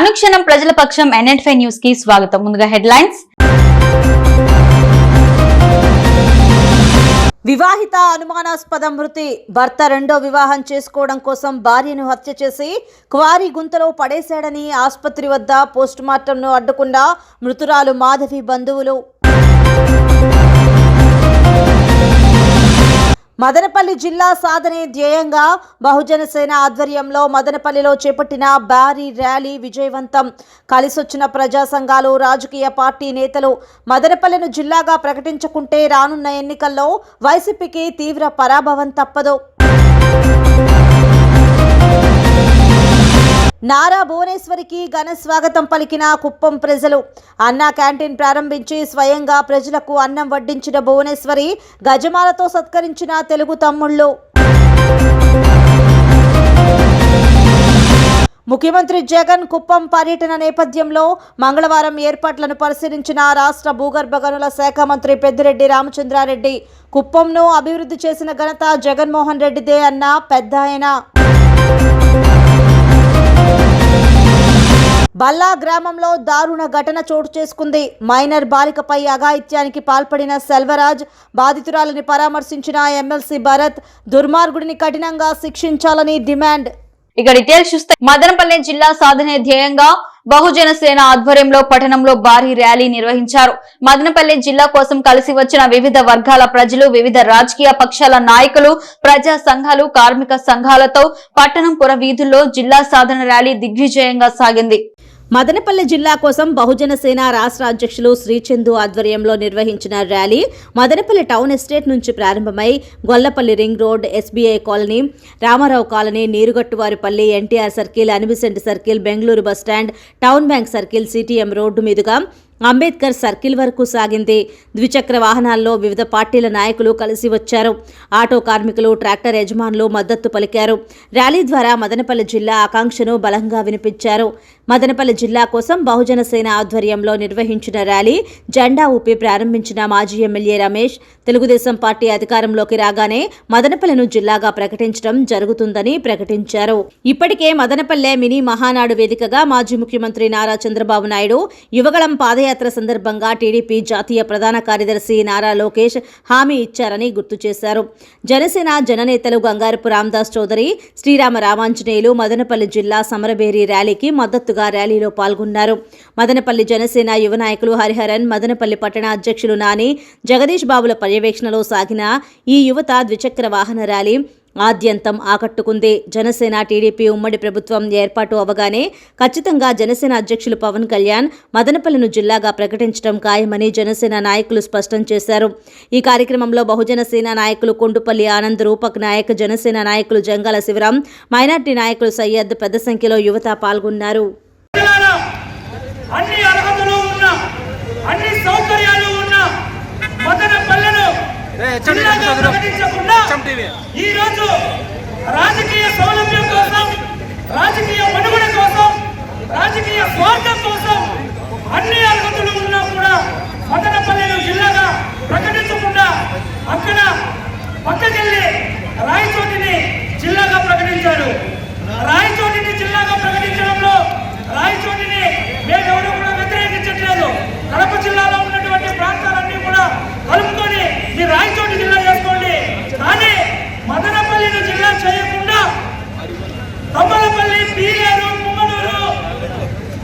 అనుక్షణం ప్రజల పక్షం ఫైవ్ న్యూస్కి స్వాగతం. ముందుగా హెడ్లైన్స్. వివాహిత అనుమానాస్పద మృతి. భర్త రెండో వివాహం చేసుకోవడం కోసం భార్యను హత్య చేసి క్వారీ గుంతలో పడేశాడని ఆసుపత్రి వద్ద పోస్టుమార్టంను అడ్డుకున్న మృతురాలు మాధవి బంధువులు. మదనపల్లి జిల్లా సాధనే ధ్యేయంగా బహుజన సేన ఆధ్వర్యంలో మదనపల్లిలో చేపట్టిన భారీ ర్యాలీ విజయవంతం. కలిసొచ్చిన ప్రజా సంఘాలు రాజకీయ పార్టీ నేతలు మదనపల్లిను జిల్లాగా ప్రకటించుకుంటే రానున్న ఎన్నికల్లో వైసీపీకి తీవ్ర పరాభవం తప్పదు. నారా భువనేశ్వరికి ఘన స్వాగతం పలికిన కుప్పం ప్రజలు. అన్నా క్యాంటీన్ ప్రారంభించి స్వయంగా ప్రజలకు అన్నం వడ్డించిన భువనేశ్వరి గజమాలతో సత్కరించిన తెలుగు తమ్ముళ్ళు. ముఖ్యమంత్రి జగన్ కుప్పం పర్యటన నేపథ్యంలో మంగళవారం ఏర్పాట్లను పరిశీలించిన రాష్ట్ర భూగర్భ గనుల శాఖ మంత్రి పెద్దిరెడ్డి రామచంద్రారెడ్డి కుప్పంను అభివృద్ధి చేసిన ఘనత జగన్మోహన్ రెడ్డిదే అన్న పెద్ద ఆయన బల్లా గ్రామంలో దారుణ ఘటన చోటు చేసుకుంది. మైనర్ బాలికపై అఘాయిత్యానికి పాల్పడిన సెల్వరాజ్ బాధితురాలని పరామర్శించిన ఎమ్మెల్సీ భరత్ దుర్మార్గుడిని కఠినంగా శిక్షించాలని డిమాండ్. ఇక డీటెయిల్స్ చూస్తే మదనపల్లి జిల్లా సాధనే ధ్యేయంగా బహుజన సేన ఆధ్వర్యంలో పట్టణంలో భారీ ర్యాలీ నిర్వహించారు. మదనపల్లి జిల్లా కోసం కలిసి వచ్చిన వివిధ వర్గాల ప్రజలు వివిధ రాజకీయ పక్షాల నాయకులు ప్రజా సంఘాలు కార్మిక సంఘాలతో పట్టణం పుర వీధుల్లో జిల్లా సాధన ర్యాలీ దిగ్విజయంగా సాగింది. మదనపల్లి జిల్లా కోసం బహుజన సేన రాష్ట్ర అధ్యక్షులు శ్రీచందు ఆధ్వర్యంలో నిర్వహించిన ర్యాలీ మదనపల్లి టౌన్ ఎస్టేట్ నుంచి ప్రారంభమై Gollapalli ring road SBI colony Ramarao colony Neerugattuvaripalli NTR circle Annie Besant circle Bengaluru bus stand town bank circle CTM road మీదుగా అంబేద్కర్ సర్కిల్ వరకు సాగింది. ద్విచక్ర వాహనాల్లో వివిధ పార్టీల నాయకులు కలిసి వచ్చారు. ఆటో కార్మికులు ట్రాక్టర్ యజమానులు మద్దతు పలికారు. ర్యాలీ ద్వారా మదనపల్లి జిల్లా ఆకాంక్షను బలంగా వినిపించారు. మదనపల్లి జిల్లా కోసం బహుజన సేన ఆధ్వర్యంలో నిర్వహించిన ర్యాలీ జెండా ఊపి ప్రారంభించిన మాజీ ఎమ్మెల్యే రమేష్ తెలుగుదేశం పార్టీ అధికారంలోకి రాగానే మదనపల్లిను జిల్లాగా ప్రకటించడం జరుగుతుందని ప్రకటించారు. ఇప్పటికే మదనపల్లె మినీ మహానాడు వేదికగా మాజీ ముఖ్యమంత్రి నారా చంద్రబాబు నాయుడు యువగళం పాదయాత్ర సందర్భంగా టీడీపీ జాతీయ ప్రధాన కార్యదర్శి నారా లోకేష్ హామీ ఇచ్చారని గుర్తు చేశారు. జనసేన జననేతలు గంగారపు రామదాస్ చౌదరి శ్రీరామ రామాంజనేయులు మదనపల్లి జిల్లా సమరబేరి ర్యాలీకి మద్దతుగా ర్యాలీలో పాల్గొన్నారు. మదనపల్లి జనసేన యువ నాయకులు హరిహరన్ మదనపల్లి పట్టణ అధ్యక్షులు నాని జగదీష్ బాబుల పర్యవేక్షణలో సాగిన ఈ యువత ద్విచక్ర వాహన ర్యాలీ ఆద్యంతం ఆకట్టుకుంది. జనసేన టీడీపీ ఉమ్మడి ప్రభుత్వం ఏర్పాటు అవగానే ఖచ్చితంగా జనసేన అధ్యక్షులు పవన్ కళ్యాణ్ మదనపల్లిను జిల్లాగా ప్రకటించడం ఖాయమని జనసేన నాయకులు స్పష్టం చేశారు. ఈ కార్యక్రమంలో బహుజన సేన నాయకులు కొండుపల్లి ఆనంద్ రూపక్ నాయక్ జనసేన నాయకులు జంగాల శివరాం మైనార్టీ నాయకులు సయ్యద్ పెద్ద సంఖ్యలో యువత పాల్గొన్నారు. అన్ని అర్హతలు ఉన్న అన్ని సౌకర్యాలు ఉన్న మదన పల్లెను జిల్లాగా ప్రకటించకుండా ఈ రోజు రాజకీయ సౌలభ్యం కోసం రాజకీయ మనుగడ కోసం రాజకీయ స్వార్థం కోసం అన్ని అర్హతలు ఉన్నా కూడా మదన పల్లెను జిల్లాగా ప్రకటించకుండా అక్కడ పక్కకెళ్ళి రాయచోటిని జిల్లాగా ప్రకటించారు రాయచోటిని జిల్లాగా ప్రకటించడంలో రాయచోటిని మేమెవరూ కూడా వ్యతిరేకించట్లేదు కడప జిల్లాలో ఉన్నటువంటి ప్రాంతాలన్నీ కూడా కలుపుకొని మీ రాయచోటి జిల్లా చేసుకోండి కానీ మదనపల్లిని జిల్లా చేయకుండా తమ్మలపల్లి పీలేరు ముమ్మనూరు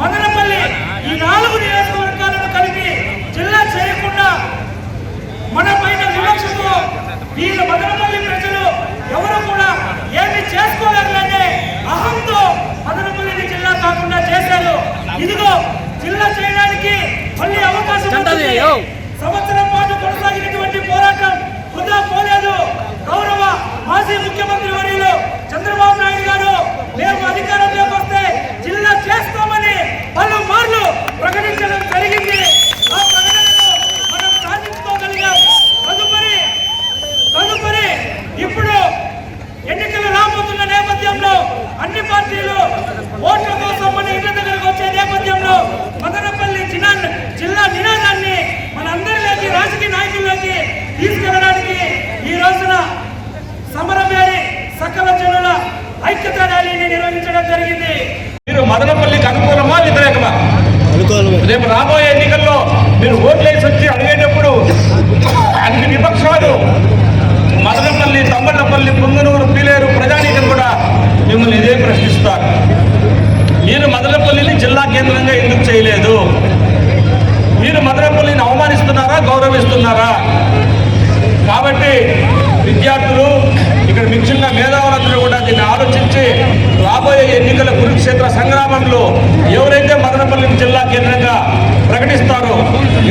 మదనపల్లి ఈ నాలుగు నియోజకవర్గాలను కలిపి జిల్లా చేయకుండా మన పైన వివక్షతో వీళ్ళ మదనపల్లి ప్రజలు ఎవరు కూడా ఏమి చేసుకోలేదులనే అహంతో మదనపల్లిని జిల్లా కాకుండా చేశారు ఇదిగో జిల్లా చేయడానికి మళ్ళీ అవకాశం. సంవత్సరం పాటు కొనసాగినటువంటి పోరాటం వృధా పోలేదు. గౌరవ మాజీ ముఖ్యమంత్రి వర్యులు చంద్రబాబు నాయుడు గారు మేము అధికారంలోకి వస్తే జిల్లా చేస్తామని పలు మార్లు ప్రకటించడం జరిగింది. ఆ ప్రకటనను మనం సాధించుకోగలిగాం. తదుపరి తదుపరి ఇప్పుడు ఎన్నికలు రాబోతున్న నేపథ్యంలో అన్ని పార్టీలు ఓట్ల కోసం మన ఇంటి దగ్గరకు వచ్చే నేపథ్యంలో మదనపల్లి జిల్లా జిల్లా నినాదాన్ని మనందరిలోకి రాజకీయ నాయకుల్లోకి తీసుకెళ్ళడానికి ఈ రోజున సమరమేరి సకల జనుల ఐక్యత ర్యాలీని నిర్వహించడం జరిగింది. మీరు మదనపల్లికి అనుకూలమా వ్యతిరేకమా? రేపు రాబోయే ఎన్నికల్లో మీరు ఓట్లేసి వచ్చి అడిగేటప్పుడు అన్ని విపక్షాలు మదనపల్లి తమ్మటపల్లి పుంగనూరు పిలేరు ప్రజానీకం కూడా మిమ్మల్ని ఇదే ప్రశ్నిస్తారు. చేయలేదు. మీరు మదనపల్లిని అవమానిస్తున్నారా గౌరవిస్తున్నారా? కాబట్టి విద్యార్థులు ఇక్కడ ముఖ్యంగా మేధావులందరూ కూడా దీన్ని ఆలోచించి రాబోయే ఎన్నికల కురుక్షేత్ర సంగ్రామంలో ఎవరైతే మదనపల్లిని జిల్లా కేంద్రంగా ప్రకటిస్తారో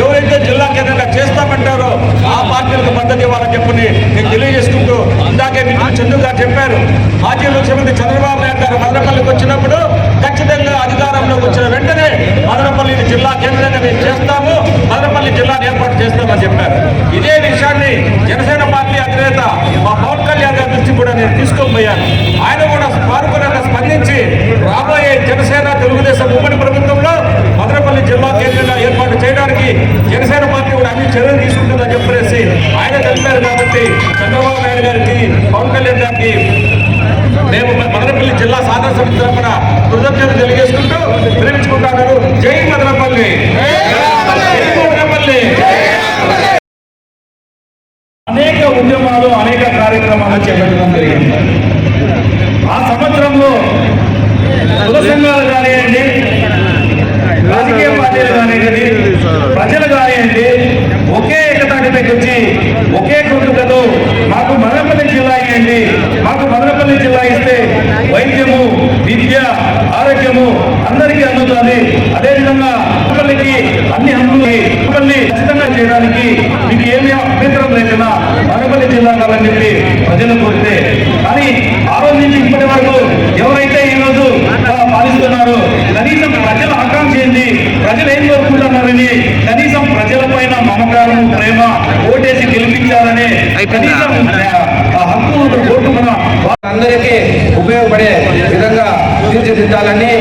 ఎవరైతే జిల్లా కేంద్రంగా చేస్తామంటారో ఆ పార్టీలకు మద్దతు ఇవ్వాలని చెప్పని నేను తెలియజేసుకుంటూ ఇందాకే మీకు చంద్రు గారు చెప్పారు. మాజీ ముఖ్యమంత్రి చంద్రబాబు నాయుడు గారు మదనపల్లికి వచ్చినప్పుడు ఖచ్చితంగా అధికారంలోకి వచ్చిన వెంటనే మదనపల్లిని జిల్లా కేంద్రంగా మేము చేస్తాము మదనపల్లి జిల్లాను ఏర్పాటు చేస్తామని చెప్పారు. ఇదే విషయాన్ని జనసేన పార్టీ అధినేత మా పవన్ కళ్యాణ్ గారి దృష్టి కూడా నేను తీసుకొని పోయాను. ఆయన కూడా పాల్గొనగా స్పందించి రాబోయే జనసేన తెలుగుదేశం ఉమ్మడి ప్రభుత్వంలో మదనపల్లి జిల్లా కేంద్రంగా ఏర్పాటు చేయడానికి జనసేన పార్టీ కూడా అన్ని చర్యలు తీసుకుంటుందని చెప్పేసి ఆయన తెలిపారు కాబట్టి చంద్రబాబు నాయుడు గారికి పవన్ కళ్యాణ్ గారికి మేము మదనపల్లి జిల్లా సాధన సమితి తరఫున కృతజ్ఞతలు తెలియజేసుకుంటూ విరమించుకుంటున్నాను జై మదనపల్లి జై మదనపల్లి అనేక ఉద్యమాలు అనేక కార్యక్రమాలు చేపట్టడం జరిగింది. ఆ సంవత్సరంలో కుల సంఘాలు కానివ్వండి రాజకీయ పార్టీలు కానివ్వండి ప్రజలు కానివ్వండి ఒకే ఏకతాటిపైకి వచ్చి ఒకే కుటుంబతో మాకు మదనపల్లి జిల్లా ఇవ్వండి మాకు మదనపల్లి జిల్లా ఇస్తే వైద్యము విద్య ఆరోగ్యము అందరికీ అందుతుంది. అదేవిధంగా మదనపల్లికి అన్ని హక్కులు మదనపల్లి ఖచ్చితంగా చేయడానికి మీకు ఏమీ అభ్యంతరం లేకుండా మదనపల్లి జిల్లా కావాలని చెప్పి ప్రజలు కోరితే కానీ ఆ రోజు నుంచి ఇప్పటి వరకు ఎవరైతే ఈ రోజు ఆ, పాలిస్తున్నారో కనీసం ప్రజల ఆకాంక్ష ఏంది? ప్రజలు ఏం కోరుకుంటున్నారని కనీసం ప్రజల పైన మమకారం ప్రేమ ఓటేసి గెలిపించాలనే కనీసం ఆ హక్కు ఓటు మన అందరికీ ఉపయోగపడే విధంగా తీర్చిదిద్దాలని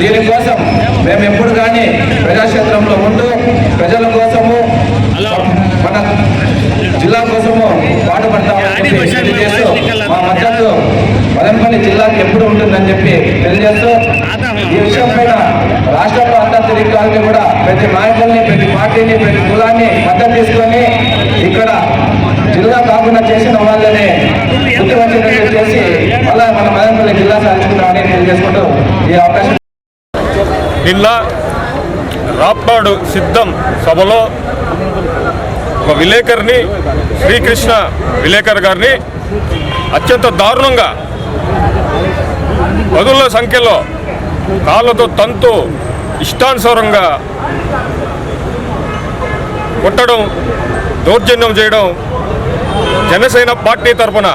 దీనికోసం మేము ఎప్పుడు కానీ ప్రజాక్షేత్రంలో ఉంటూ ప్రజల కోసము మన జిల్లా కోసము పాటుపడతామని చెప్పి తెలియజేస్తూ మా మద్దతు మదనపల్లి జిల్లాకి ఎప్పుడు ఉంటుందని చెప్పి తెలియజేస్తూ ఈ విషయం పైన రాష్ట్రంలో అందరి దిక్కాలకి కూడా ప్రతి నాయకుల్ని ప్రతి పార్టీని ప్రతి కులాన్ని మద్దతు తీసుకొని ఇక్కడ జిల్లా కాకుండా చేసిన వాళ్ళని ముఖ్యమంత్రి చేసి మళ్ళా మన మదనపల్లి జిల్లా సాధించుకున్నామని తెలియజేసుకుంటూ ఈ అవకాశం నిన్న రాప్పాడు సిద్ధం సభలో ఒక విలేకరిని శ్రీకృష్ణ విలేకర్ గారిని అత్యంత దారుణంగా పదుల సంఖ్యలో కాళ్ళతో తంతు ఇష్టానుసారంగా కొట్టడం దౌర్జన్యం చేయడం జనసేన పార్టీ తరఫున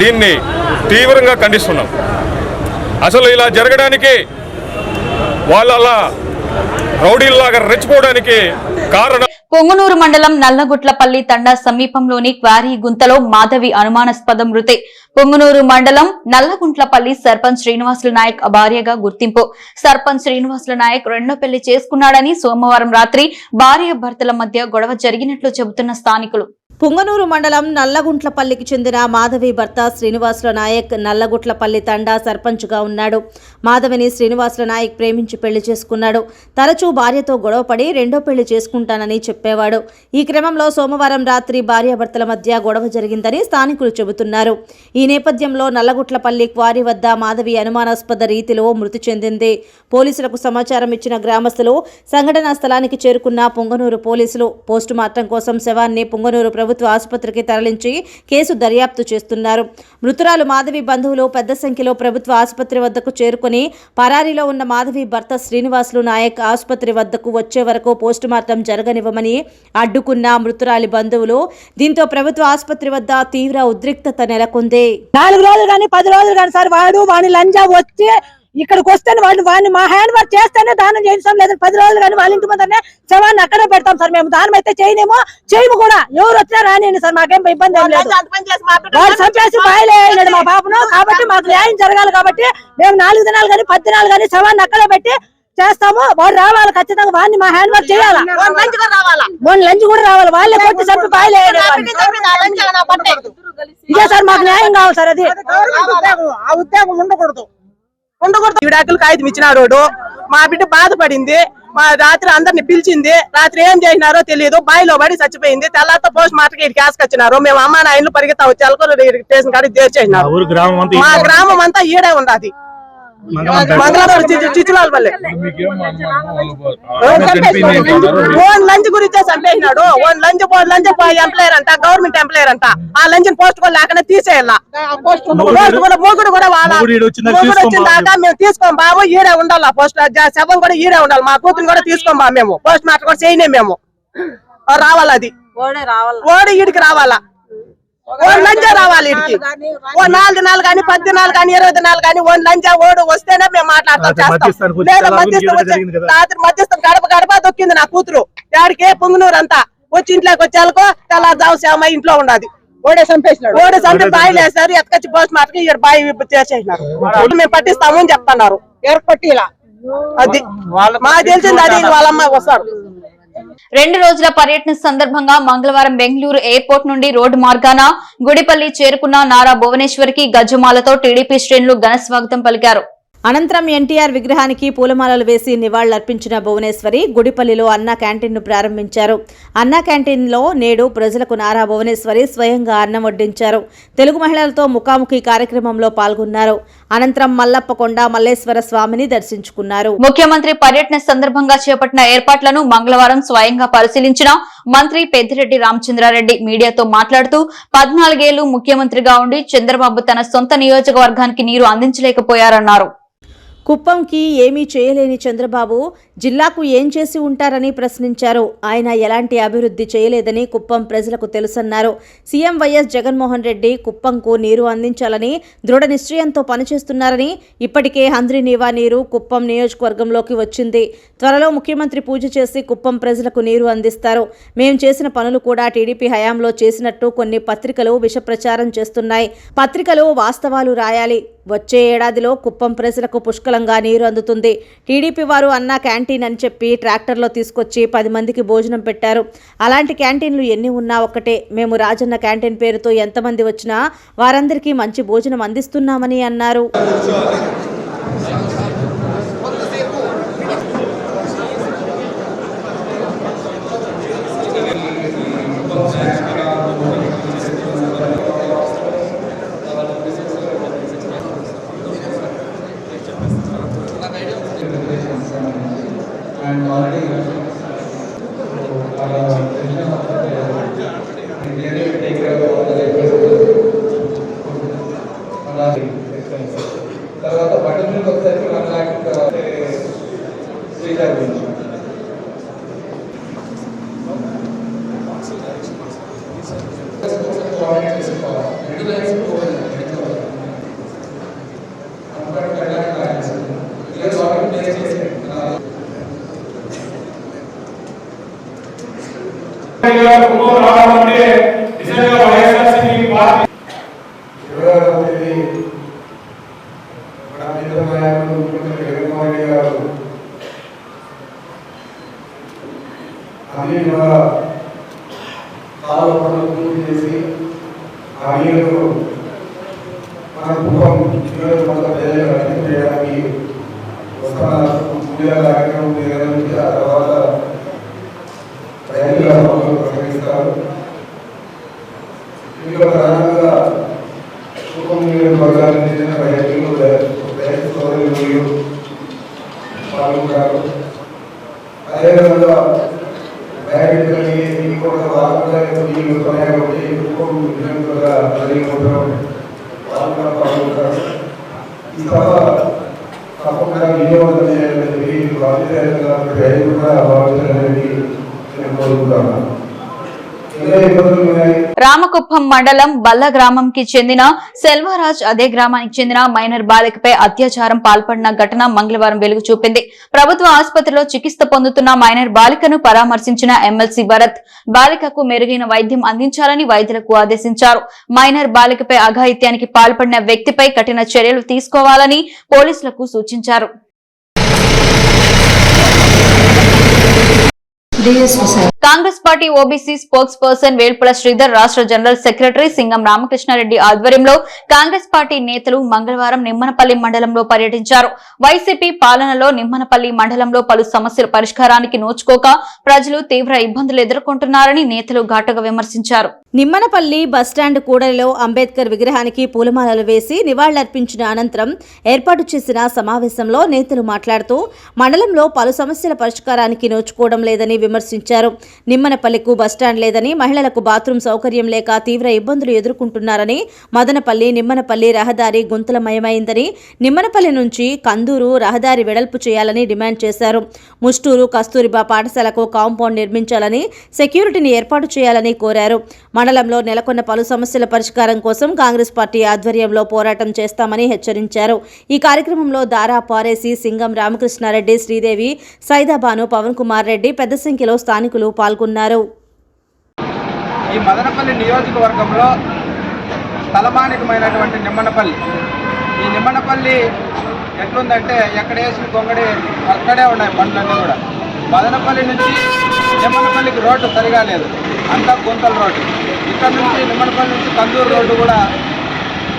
దీన్ని తీవ్రంగా ఖండిస్తున్నాం. అసలు ఇలా జరగడానికి వాళ్ళ రౌడీల్లాగా రెచ్చిపోవడానికి కారణం పొంగునూరు మండలం నల్లగుట్లపల్లి తండా సమీపంలోని క్వారీ గుంతలో మాధవి అనుమానాస్పద మృతి. పొంగునూరు మండలం నల్లగుంట్లపల్లి సర్పంచ్ శ్రీనివాసులు నాయక్ భార్యగా గుర్తింపు. సర్పంచ్ శ్రీనివాసుల నాయక్ రెండో పెళ్ళి చేసుకున్నాడని సోమవారం రాత్రి భార్య భర్తల మధ్య గొడవ జరిగినట్లు చెబుతున్న స్థానికులు. పుంగనూరు మండలం నల్లగుంట్లపల్లికి చెందిన మాధవి భర్త శ్రీనివాసుల నాయక్ నల్లగుట్లపల్లి తండా సర్పంచ్గా ఉన్నాడు. మాధవిని శ్రీనివాసుల నాయక్ ప్రేమించి పెళ్ళి చేసుకున్నాడు. తరచూ భార్యతో గొడవపడి రెండో పెళ్ళి చేసుకుంటానని చెప్పేవాడు. ఈ క్రమంలో సోమవారం రాత్రి భార్యాభర్తల మధ్య గొడవ జరిగిందని స్థానికులు చెబుతున్నారు. ఈ నేపథ్యంలో నల్లగుట్లపల్లి క్వారీ వద్ద మాధవి అనుమానాస్పద రీతిలో మృతి చెందింది. పోలీసులకు సమాచారం ఇచ్చిన గ్రామస్తులు సంఘటనా స్థలానికి చేరుకున్న పుంగనూరు పోలీసులు పోస్టుమార్టం కోసం శవాన్ని పుంగనూరు ప్రభుత్వ ఆసుపత్రికి తరలించి కేసు దర్యాప్తు చేస్తున్నారు. మృతురాలు మాధవి బంధువులు పెద్ద సంఖ్యలో ప్రభుత్వ ఆసుపత్రి వద్దకు చేరుకుని పరారీలో ఉన్న మాధవి భర్త శ్రీనివాసులు నాయక్ ఆసుపత్రి వద్దకు వచ్చే వరకు పోస్టుమార్టం జరగనివ్వమని అడ్డుకున్న మృతురాలి బంధువులు దీంతో ప్రభుత్వ ఆసుపత్రి వద్ద తీవ్ర ఉద్రిక్తత నెలకొంది. నాలుగు రోజులు కానీ పది రోజులు కానీ సార్ వాడు వాని లంజా వచ్చి ఇక్కడికి వస్తేనే వాడిని వాడిని మా హ్యాండ్ వర్క్ చేస్తేనే దానం చేయించాం లేదు పది రోజులు కానీ వాళ్ళ ఇంటి ముందరనే శవాన్ని అక్కడే పెడతాం సార్ మేము దానం అయితే చేయనేమో చేయము కూడా ఎవరు వచ్చినా రానియండి సార్ మాకేం ఇబ్బంది ఏం లేదు వాడు చంపేసి బాయలేడు మా పాపను కాబట్టి మాకు న్యాయం జరగాలి కాబట్టి మేము నాలుగు దినాలు కానీ పది దినాలు కానీ శవాన్ని అక్కడే పెట్టి చేస్తాము వాడు రావాలి ఖచ్చితంగా వాడిని మా హ్యాండ్ వర్క్ చేయాలి వాడిని లంచ్ కూడా రావాలి వాళ్ళే కొట్టి చంపి బాయలేడు ఇదే సార్ మాకు న్యాయం కావాలి సార్ అది ఆ ఉద్యోగం ఉండకూడదు ఉండకూడదు విడాకులు కాగితం ఇచ్చినారు వాడు. మా బిడ్డ బాధపడింది. మా రాత్రి అందరిని పిలిచింది. రాత్రి ఏం చేసినారో తెలియదు. బావిలో పడి చచ్చిపోయింది. తెల్లారితో పోస్ట్ మార్టం ఇటు వచ్చినారు. మేము అమ్మ నా ఇల్లు పరిగెత్తా వచ్చి అలకూరు స్టేషన్ కాడికి చేసినారు మా గ్రామం అంతా ఈడే ఉన్నది మంగళవారం చిచులాలపల్లి ఓన్ లంచ్ గురించే చంపేసినాడు ఓన్ లంచ్ లంచ్ ఎంప్లాయర్ అంట గవర్నమెంట్ ఎంప్లాయర్ అంట. ఆ లంచ్ పోస్ట్ కూడా లేకుండా తీసేయాల? పోస్ట్ కూడా మూగుడు వాళ్ళ మూగుడు వచ్చిందాక మేము తీసుకోం బాబు ఈడే ఉండాలి పోస్ట్. శవం కూడా ఈడే ఉండాలి మా కూతురు కూడా తీసుకోం బా మేము. పోస్ట్ మార్టం కూడా చేయనే మేము. రావాలి అది? ఓడి ఈడికి రావాలా? ఓ లంచా రావాలి ఈడికి ఓ నాలుగు నాలుగు కానీ పది నాలుగు కానీ ఇరవై నాలుగు కానీ ఓ లంచా ఓడు వస్తేనే మేము మాట్లాడతాం చేస్తాం. లేదా మధ్యస్థం. రాత్రి మధ్యస్థం గడప గడప దొక్కింది నా కూతురు. యాడికి పొంగునూరు అంతా వచ్చి ఇంట్లోకి వచ్చాకో తెల్లారుజావు శ్యామ ఇంట్లో ఉండదు. ఓడే చంపేసినాడు. ఓడే చంపి బాయిలు వేస్తారు ఎత్తుకొచ్చి పోస్ట్ మార్టం ఇక్కడ బాయి చేసేసినారు. మేము పట్టిస్తాము అని చెప్తున్నారు. ఎవరు పట్టిలా అది మాకు తెలిసింది అది వాళ్ళ అమ్మాయి వస్తారు. రెండు రోజుల పర్యటన సందర్భంగా మంగళవారం బెంగళూరు ఎయిర్పోర్ట్ నుండి రోడ్డు మార్గాన గుడిపల్లి చేరుకున్న నారా భువనేశ్వరికి గజ్జమాలతో టీడీపీ శ్రేణులు ఘన స్వాగతం పలికారు. అనంతరం ఎన్టీఆర్ విగ్రహానికి పూలమాలలు వేసి నివాళులర్పించిన భువనేశ్వరి గుడిపల్లిలో అన్నా క్యాంటీన్ను ప్రారంభించారు. అన్నా క్యాంటీన్లో నేడు ప్రజలకు నారా భువనేశ్వరి స్వయంగా అన్నం వడ్డించారు. తెలుగు మహిళలతో ముఖాముఖి కార్యక్రమంలో పాల్గొన్నారు. అనంతరం మల్లప్పకొండ మల్లేశ్వర స్వామిని దర్శించుకున్నారు. ముఖ్యమంత్రి పర్యటన సందర్భంగా చేపట్టిన ఏర్పాట్లను మంగళవారం స్వయంగా పరిశీలించిన మంత్రి పెద్దిరెడ్డి రామచంద్రారెడ్డి మీడియాతో మాట్లాడుతూ పద్నాలుగేళ్ళు ముఖ్యమంత్రిగా ఉండి చంద్రబాబు తన సొంత నియోజకవర్గానికి నీరు అందించలేకపోయారన్నారు. కుప్పంకి ఏమీ చేయలేని చంద్రబాబు జిల్లాకు ఏం చేసి ఉంటారని ప్రశ్నించారు. ఆయన ఎలాంటి అభివృద్ధి చేయలేదని కుప్పం ప్రజలకు తెలుసన్నారు. సీఎం వైఎస్ జగన్మోహన్ రెడ్డి కుప్పంకు నీరు అందించాలని దృఢ నిశ్చయంతో పనిచేస్తున్నారని ఇప్పటికే హంద్రి నీవా నీరు కుప్పం నియోజకవర్గంలోకి వచ్చింది. త్వరలో ముఖ్యమంత్రి పూజ చేసి కుప్పం ప్రజలకు నీరు అందిస్తారు. మేం చేసిన పనులు కూడా టీడీపీ హయాంలో చేసినట్టు కొన్ని పత్రికలు విషప్రచారం చేస్తున్నాయి. పత్రికలు వాస్తవాలు రాయాలి. వచ్చే ఏడాదిలో కుప్పం ప్రజలకు పుష్కలంగా నీరు అందుతుంది. టీడీపీ వారు అన్న క్యాంటీన్ అని చెప్పి ట్రాక్టర్లో తీసుకొచ్చి పది మందికి భోజనం పెట్టారు. అలాంటి క్యాంటీన్లు ఎన్ని ఉన్నా ఒక్కటే మేము రాజన్న క్యాంటీన్ పేరుతో ఎంతమంది వచ్చినా వారందరికీ మంచి భోజనం అందిస్తున్నామని అన్నారు. Thank you. కుటుంబ నియోజకవర్గానికి చెందిన రైతులు రైతు సోదరులు పాల్గొంటారు అదేవిధంగా రైతులని ఇంకొక రాకుండా నీళ్ళు ఉన్నాయి కాబట్టి కుటుంబ నియోజకవర్గ ప్రజలు పాల్గొన పాల్గొంటారు ఈ సభ తప్పకుండా వినియోగం చేయాలని బాధ్యత రైతులు కూడా భావించాలని నేను కోరుకుంటున్నాను ఇంకా ఇబ్బందులు ఉన్నాయి రామకుప్పం మండలం బల్ల గ్రామంకి చెందిన సెల్వరాజ్ అదే గ్రామానికి చెందిన మైనర్ బాలికపై అత్యాచారం పాల్పడిన ఘటన మంగళవారం వెలుగు చూపింది. ప్రభుత్వ ఆసుపత్రిలో చికిత్స పొందుతున్న మైనర్ బాలికను పరామర్శించిన ఎమ్మెల్సీ భరత్ బాలికకు మెరుగైన వైద్యం అందించాలని వైద్యులకు ఆదేశించారు. మైనర్ బాలికపై అఘాయిత్యానికి పాల్పడిన వ్యక్తిపై కఠిన చర్యలు తీసుకోవాలని పోలీసులకు సూచించారు. Congress party OBC spokesperson Velpula Sridhar రాష్ట్ర జనరల్ సెక్రటరీ సింగం రామకృష్ణారెడ్డి ఆధ్వర్యంలో కాంగ్రెస్ పార్టీ నేతలు మంగళవారం నిమ్మనపల్లి మండలంలో పర్యటించారు. వైసీపీ పాలనలో నిమ్మనపల్లి మండలంలో పలు సమస్యల పరిష్కారానికి నోచుకోక ప్రజలు తీవ్ర ఇబ్బందులు ఎదుర్కొంటున్నారని నేతలు ఘాటుగా విమర్శించారు. నిమ్మనపల్లి బస్టాండ్ కూడలిలో అంబేద్కర్ విగ్రహానికి పూలమాలలు వేసి నివాళులర్పించిన అనంతరం ఏర్పాటు చేసిన సమావేశంలో నేతలు మాట్లాడుతూ మండలంలో పలు సమస్యల పరిష్కారానికి నోచుకోవడం లేదని విమర్శించారు. నిమ్మనపల్లికు బస్టాండ్ లేదని మహిళలకు బాత్రూం సౌకర్యం లేక తీవ్ర ఇబ్బందులు ఎదుర్కొంటున్నారని మదనపల్లి నిమ్మనపల్లి రహదారి గుంతలమయమైందని నిమ్మనపల్లి నుంచి కందూరు రహదారి వెడల్పు చేయాలని డిమాండ్ చేశారు. ముష్టూరు కస్తూరిబా పాఠశాలకు కాంపౌండ్ నిర్మించాలని సెక్యూరిటీని ఏర్పాటు చేయాలని కోరారు. మండలంలో నెలకొన్న పలు సమస్యల పరిష్కారం కోసం కాంగ్రెస్ పార్టీ ఆధ్వర్యంలో పోరాటం చేస్తామని హెచ్చరించారు. ఈ కార్యక్రమంలో దారా పారేసి సింగం రామకృష్ణారెడ్డి శ్రీదేవి సైదాబాను పవన్ కుమార్ రెడ్డి పెద్ద సంఖ్యలో స్థానికులు పాల్గొన్నారు. ఈ మదనపల్లి నియోజకవర్గంలో తలమానికమైనటువంటి నిమ్మనపల్లి. ఈ నిమ్మనపల్లి ఎట్లుందంటే ఎక్కడ వేసిన గొంగడి అక్కడే ఉన్నాయి పండ్లన్నీ కూడా. మదనపల్లి నుంచి నిమ్మనపల్లికి రోడ్డు సరిగా లేదు. అంతా గుంతల రోడ్డు. ఇక్కడ నుంచి నిమ్మనపల్లి నుంచి కందూరు రోడ్డు కూడా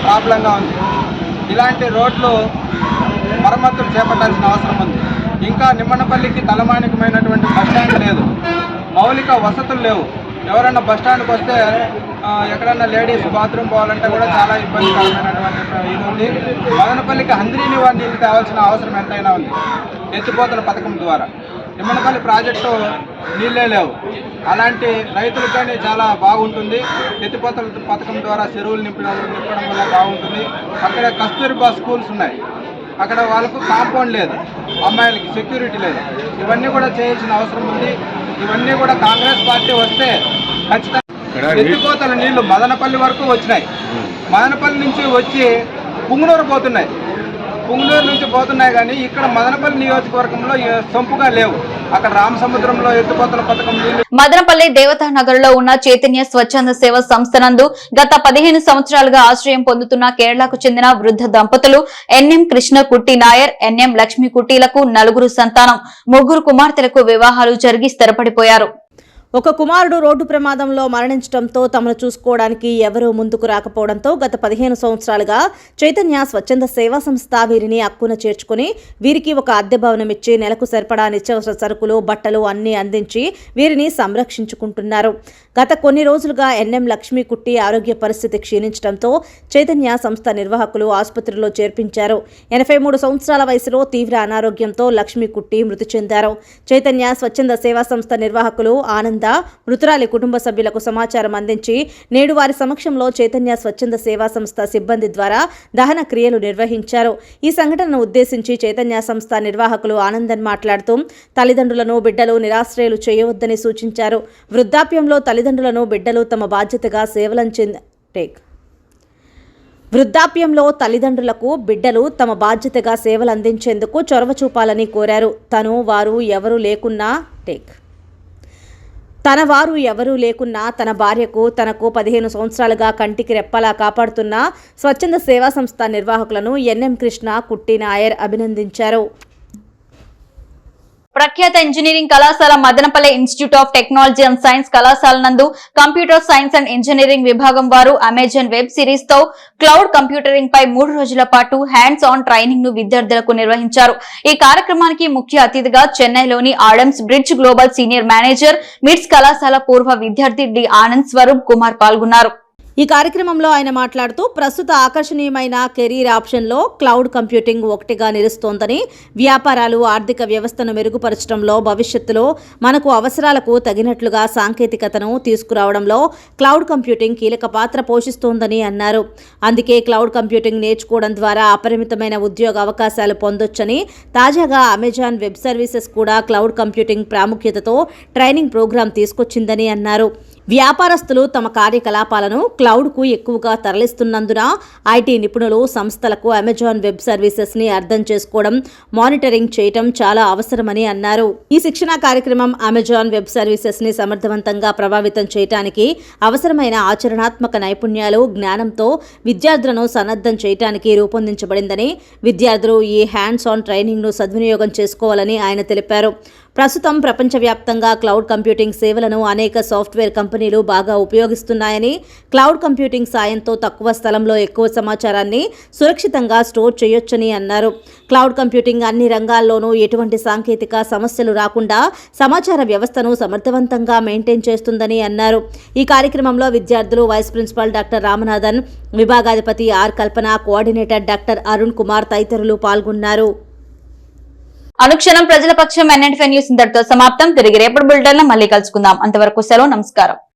ప్రాబ్లంగా ఉంది. ఇలాంటి రోడ్లు మరమ్మతులు చేపట్టాల్సిన అవసరం ఉంది. ఇంకా నిమ్మనపల్లికి తలమానికమైనటువంటి బస్టాండ్ లేదు. మౌలిక వసతులు లేవు. ఎవరైనా బస్ స్టాండ్కి వస్తే ఎక్కడన్నా లేడీస్ బాత్రూమ్ పోవాలంటే కూడా చాలా ఇబ్బందికరమైనటువంటి ఇది ఉంది. మదనపల్లికి హంద్రీని నీళ్ళు తేవాల్సిన అవసరం ఎంతైనా ఉంది. ఎత్తిపోతల పథకం ద్వారా. నిమ్మనపల్లి ప్రాజెక్టు నీళ్ళే లేవు. అలాంటి రైతులకు కానీ చాలా బాగుంటుంది. ఎత్తిపోతల పథకం ద్వారా చెరువులు నింపడం నింపడం వల్ల బాగుంటుంది. అక్కడ కస్తూరిబా స్కూల్స్ ఉన్నాయి. అక్కడ వాళ్ళకు కాంపౌండ్ లేదు. అమ్మాయిలకి సెక్యూరిటీ లేదు. ఇవన్నీ కూడా చేయాల్సిన అవసరం ఉంది. ఇవన్నీ కూడా కాంగ్రెస్ పార్టీ వస్తే ఖచ్చితంగా ఎత్తిపోతల నీళ్ళు మదనపల్లి వరకు వచ్చినాయి. మదనపల్లి నుంచి వచ్చి పుంగనూరు పోతున్నాయి. పుంగనూరు నుంచి పోతున్నాయి కానీ ఇక్కడ మదనపల్లి నియోజకవర్గంలో సొంపుగా లేవు. అక్కడ రామసముద్రంలో ఎత్తుపోతల పథకం మదనపల్లి దేవతా నగర్లో ఉన్న చైతన్య స్వచ్ఛంద సేవ సంస్థ నందు గత పదిహేను సంవత్సరాలుగా ఆశ్రయం పొందుతున్న కేరళకు చెందిన వృద్ధ దంపతులు ఎన్ఎం కృష్ణ కుట్టి నాయర్ ఎన్ఎం లక్ష్మి కుట్టీలకు నలుగురు సంతానం ముగ్గురు కుమార్తెలకు వివాహాలు జరిగి స్థిరపడిపోయారు. ఒక కుమారుడు రోడ్డు ప్రమాదంలో మరణించడంతో తమను చూసుకోవడానికి ఎవరూ ముందుకు రాకపోవడంతో గత పదిహేను సంవత్సరాలుగా చైతన్య స్వచ్ఛంద సేవా సంస్థ వీరిని అక్కున చేర్చుకుని వీరికి ఒక అద్దె భవనం ఇచ్చి నెలకు సరిపడా నిత్యావసర సరుకులు బట్టలు అన్నీ అందించి వీరిని సంరక్షించుకుంటున్నారు. గత కొన్ని రోజులుగా ఎన్ఎం లక్ష్మీ కుట్టి ఆరోగ్య పరిస్థితి క్షీణించడంతో చైతన్య సంస్థ నిర్వాహకులు ఆసుపత్రిలో చేర్పించారు. ఎనభై మూడు సంవత్సరాల వయసులో తీవ్ర అనారోగ్యంతో లక్ష్మీ కుట్టి మృతి చెందారు. చైతన్య స్వచ్ఛంద సేవా సంస్థ నిర్వాహకులు ఆనంద మృతురాలి కుటుంబ సభ్యులకు సమాచారం అందించి నేడు వారి సమక్షంలో చైతన్య స్వచ్ఛంద సేవా సంస్థ సిబ్బంది ద్వారా దహన క్రియలు నిర్వహించారు. ఈ సంఘటనను ఉద్దేశించి చైతన్య సంస్థ నిర్వాహకులు ఆనందన్ మాట్లాడుతూ తల్లిదండ్రులను బిడ్డలు నిరాశ్రయులు చేయవద్దని సూచించారు. వృద్ధాప్యంలో తల్లిదండ్రులను బిడ్డలు తమ బాధ్యతగా సేవలంచెంద టేక్. వృద్ధాప్యంలో తల్లిదండ్రులకు బిడ్డలు తమ బాధ్యతగా సేవలు అందించేందుకు చొరవ చూపాలని కోరారు. తను వారు ఎవరు లేకున్నా టేక్. తన వారు ఎవరూ లేకున్నా తన భార్యకు తనకు పదిహేను సంవత్సరాలుగా కంటికి రెప్పలా కాపాడుతున్న స్వచ్ఛంద సేవా సంస్థ నిర్వాహకులను ఎన్ఎం కృష్ణ కుట్టి నాయర్ అభినందించారు. ప్రఖ్యాత ఇంజనీరింగ్ కళాశాల Madanapalle institute of technology and science కళాశాల నందు కంప్యూటర్ సైన్స్ అండ్ ఇంజనీరింగ్ విభాగం వారు అమెజాన్ వెబ్ సిరీస్తో క్లౌడ్ కంప్యూటరింగ్ పై మూడు రోజుల పాటు హ్యాండ్స్ ఆన్ ట్రైనింగ్ను విద్యార్థులకు నిర్వహించారు. ఈ కార్యక్రమానికి ముఖ్య అతిథిగా చెన్నైలోని Adams bridge global senior manager MITS కళాశాల పూర్వ విద్యార్థి డి ఆనంద్ స్వరూప్ కుమార్ పాల్గొన్నారు. ఈ కార్యక్రమంలో ఆయన మాట్లాడుతూ ప్రస్తుత ఆకర్షణీయమైన కెరీర్ ఆప్షన్లో క్లౌడ్ కంప్యూటింగ్ ఒకటిగా నిలుస్తోందని వ్యాపారాలు ఆర్థిక వ్యవస్థను మెరుగుపరచడంలో భవిష్యత్తులో మనకు అవసరాలకు తగినట్లుగా సాంకేతికతను తీసుకురావడంలో క్లౌడ్ కంప్యూటింగ్ కీలక పాత్ర పోషిస్తోందని అన్నారు. అందుకే క్లౌడ్ కంప్యూటింగ్ నేర్చుకోవడం ద్వారా అపరిమితమైన ఉద్యోగ అవకాశాలు పొందొచ్చని తాజాగా అమెజాన్ వెబ్ సర్వీసెస్ కూడా క్లౌడ్ కంప్యూటింగ్ ప్రాముఖ్యతతో ట్రైనింగ్ ప్రోగ్రాం తీసుకొచ్చిందని అన్నారు. వ్యాపారస్తులు తమ కార్యకలాపాలను క్లౌడ్కు ఎక్కువగా తరలిస్తున్నందున ఐటీ నిపుణులు సంస్థలకు అమెజాన్ వెబ్ సర్వీసెస్ని అర్థం చేసుకోవడం మానిటరింగ్ చేయటం చాలా అవసరమని అన్నారు. ఈ శిక్షణా కార్యక్రమం అమెజాన్ వెబ్ సర్వీసెస్ని సమర్థవంతంగా ప్రభావితం చేయటానికి అవసరమైన ఆచరణాత్మక నైపుణ్యాలు జ్ఞానంతో విద్యార్థులను సన్నద్ధం చేయటానికి రూపొందించబడిందని విద్యార్థులు ఈ హ్యాండ్స్ ఆన్ ట్రైనింగ్ను సద్వినియోగం చేసుకోవాలని ఆయన తెలిపారు. ప్రస్తుతం ప్రపంచవ్యాప్తంగా క్లౌడ్ కంప్యూటింగ్ సేవలను అనేక సాఫ్ట్వేర్ కంపెనీలు బాగా ఉపయోగిస్తున్నాయని క్లౌడ్ కంప్యూటింగ్ సాయంతో తక్కువ స్థలంలో ఎక్కువ సమాచారాన్ని సురక్షితంగా స్టోర్ చేయొచ్చని అన్నారు. క్లౌడ్ కంప్యూటింగ్ అన్ని రంగాల్లోనూ ఎటువంటి సాంకేతిక సమస్యలు రాకుండా సమాచార వ్యవస్థను సమర్థవంతంగా మెయింటైన్ చేస్తుందని అన్నారు. ఈ కార్యక్రమంలో విద్యార్థులు vice principal doctor Ramanathan విభాగాధిపతి R Kalpana coordinator doctor Arun Kumar తదితరులు పాల్గొన్నారు. అనుక్షణం ప్రజల పక్షం ఎన్ఎన్ఫై న్యూస్ ఇంతటితో సమాప్తం. తిరిగి రేపటి బులెటిన్లో మళ్ళీ కలుసుకుందాం. అంతవరకు సెలవు నమస్కారం.